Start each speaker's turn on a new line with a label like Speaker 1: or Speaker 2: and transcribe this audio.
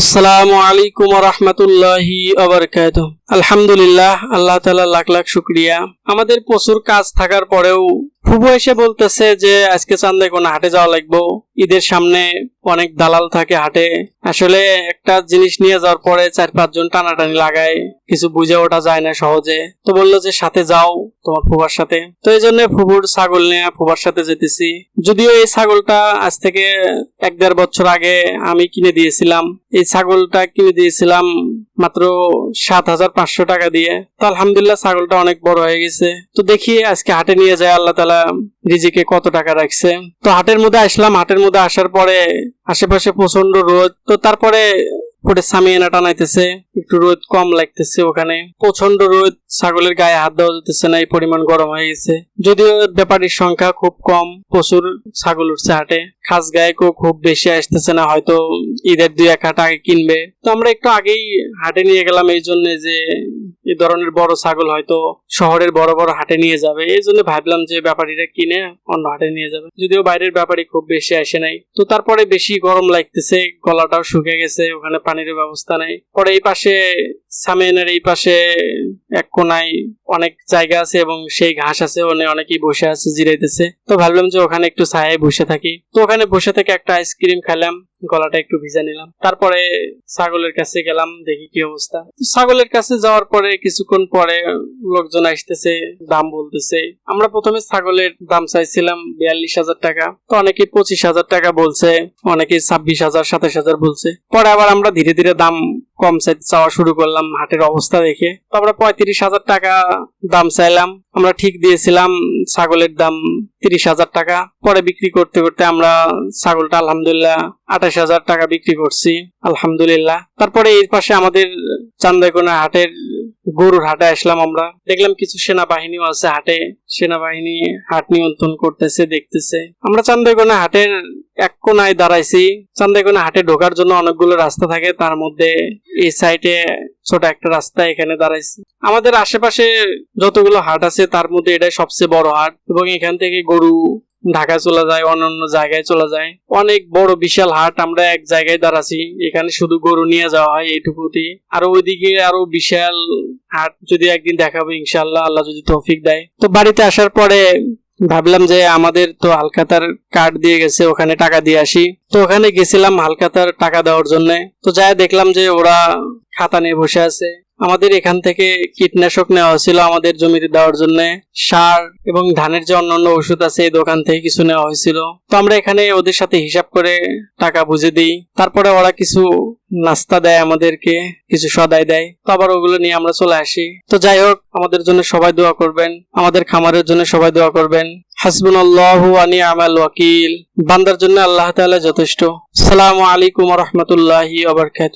Speaker 1: আসসালামু আলাইকুম রহমতুল্লাহি আবরকাত আলহামদুলিল্লাহ, আল্লাহ তালা লাখ লাখ শুক্রিয়া। আমাদের প্রচুর কাজ থাকার পরেও ফুবু এসে বলতেছে যে, আজকে চান্দে কোনো হাটে যাওয়া লাগবো। ঈদের সামনে অনেক দালাল থাকে হাটে। আসলে একটা জিনিস নিয়ে যাওয়ার পরে চার পাঁচজন টানাটানি লাগায়। কিছু বুঝে ওঠা যায় না সহজে। তো বলল যে, সাথে যাও তোমার ফুবার সাথে। তো এই জন্য ফুবুর ছাগল নিয়ে ফুবার সাথে যেতেছি। যদিও এই ছাগলটা আজ থেকে এক দেড় বছর আগে আমি কিনে দিয়েছিলাম। এই ছাগলটা কিনে দিয়েছিলাম মাত্র সাত হাজার পাঁচশো টাকা দিয়ে। তো আলহামদুলিল্লাহ ছাগলটা অনেক বড় হয়ে গেছে। তো দেখি আজকে হাটে নিয়ে যায় আল্লাহ তালা রিজিকে কত টাকা রাখছে। তো হাটের মধ্যে আসলাম। হাটের মধ্যে আসার পরে আশেপাশে প্রচণ্ড রোদ। তো তারপরে ফুটে সামিয়ানা টানাইতেছে, একটু রোদ কম লাগতেছে ওখানে। প্রচণ্ড রোদ, ছাগলের গায়ে হাত দেওয়া যেতেছে না, এই পরিমাণ গরম হয়ে গেছে। যদিও ব্যাপারীর সংখ্যা খুব কম, প্রচুর ছাগল উঠছে হাটে। খাস গায়ে কেউ খুব বেশি আসতেছে না, হয়তো ঈদের দুই এক হাট আগে কিনবে। তো আমরা একটু আগেই হাটে নিয়ে গেলাম এই জন্য যে এই ধরনের বড় ছাগল হয়তো শহরের বড় বড় হাটে নিয়ে যাবে। এই জন্য ভাবলাম যে ব্যাপারীরা কিনে অন্য হাটে নিয়ে যাবে। যদিও বাইরের ব্যাপারী খুব বেশি আসে নাই। তো তারপরে বেশি গরম লাগতেছে, গলাটাও শুকে গেছে, ওখানে পানির ব্যবস্থা নাই। পরে এই পাশে সামেনের এই পাশে এক কোনায় অনেক জায়গা আছে এবং সেই ঘাস আছে, ওখানে অনেকেই বসে আছে, জিরাইতেছে। তো ভাবলাম যে ওখানে একটু ছায়ায় বসে থাকি। তো ওখানে বসে থেকে একটা আইসক্রিম খেলাম, গলাটা একটু ভিজা নিলাম। তারপরে ছাগলের কাছে গেলাম, দেখি কি অবস্থা। ছাগলের কাছে যাওয়ার পরে কিছুক্ষণ পরে লোকজন আসতেছে, দাম বলতেছে। আমরা প্রথমে ছাগলের দাম চাইছিলাম বিয়াল্লিশ হাজার টাকা। তো অনেকে পঁচিশ হাজার টাকা বলছে অনেকে ছাব্বিশ হাজার, সাতাশ হাজার বলছে। পরে আবার আমরা ধীরে ধীরে দাম কম চাইতে চাওয়া শুরু করলাম হাটের অবস্থা দেখে। তো আমরা পঁয়ত্রিশ হাজার টাকা দাম চাইলাম। আমরা ঠিক দিয়েছিলাম ছাগলের দাম তিরিশ হাজার টাকা। পরে বিক্রি করতে করতে আমরা ছাগলটা আলহামদুলিল্লাহ আঠাশ হাজার টাকা বিক্রি করছি। আলহামদুলিল্লাহ। তারপরে এর পাশে আমাদের চান্দাইকোনা হাটের গরুর হাটে আসলাম আমরা। দেখলাম কিছু সেনাবাহিনীও আছে হাটে। সেনাবাহিনী হাট নিয়ন্ত্রণ করতেছে, দেখতেছে। আমরা চান্দাইকোনা হাটের এক কোনায় দাঁড়াইছি। চান্দাইকোনা হাটে ঢোকার জন্য অনেকগুলো রাস্তা থাকে। তার মধ্যে এই সাইডে ছোট একটা রাস্তা এখানে দাঁড়াইছি। আমাদের আশেপাশে যতগুলো হাট আছে, তার মধ্যে এটাই সবচেয়ে বড় হাট এবং এখান থেকে গরু ঢাকা চলে যায়, অন্যান্য জায়গায় চলে যায়। অনেক বড় বিশাল হাট আমরা এক জায়গায় দাঁড়াছি। এখানে শুধু গরু নিয়ে যাওয়া হয় এইটুকুতে আর ওইদিকে আরও বিশাল হাট যদি একদিন দেখাবো ইনশাল্লাহ আল্লাহ যদি তৌফিক দেয়। তো বাড়িতে আসার পরে ভাবলাম যে আমাদের তো হালকাতার কার্ড দিয়ে গেছে, ওখানে টাকা দিয়ে আসি। তো ওখানে গেছিলাম হালকাতার টাকা দেওয়ার জন্য। তো যাই দেখলাম যে ওরা খাতা নিয়ে বসে আছে। আমাদের এখান থেকে কীটনাশক নেওয়া হয়েছিল আমাদের জমিতে দেওয়ার জন্য। সার এবং ধানের যে অন্যান্য ওষুধ আছে, এই দোকান থেকে কিছু নেওয়া হয়েছিল। তো আমরা এখানে ওদের সাথে হিসাব করে টাকা বুঝে দিই। তারপরে ওরা কিছু নাস্তা দেয় আমাদেরকে, কিছু সদাই দেয়। তো আবার ওগুলো নিয়ে আমরা চলে আসি। তো যাই হোক, আমাদের জন্য সবাই দোয়া করবেন। আমাদের খামারের জন্য সবাই দোয়া করবেন। হাসবুন আল্লাহ আনি আমাল ওয়াকিল। বান্দার জন্য আল্লাহ তাআলা যথেষ্ট। সালাম আলাইকুম রহমতুল্লাহি আবরকাত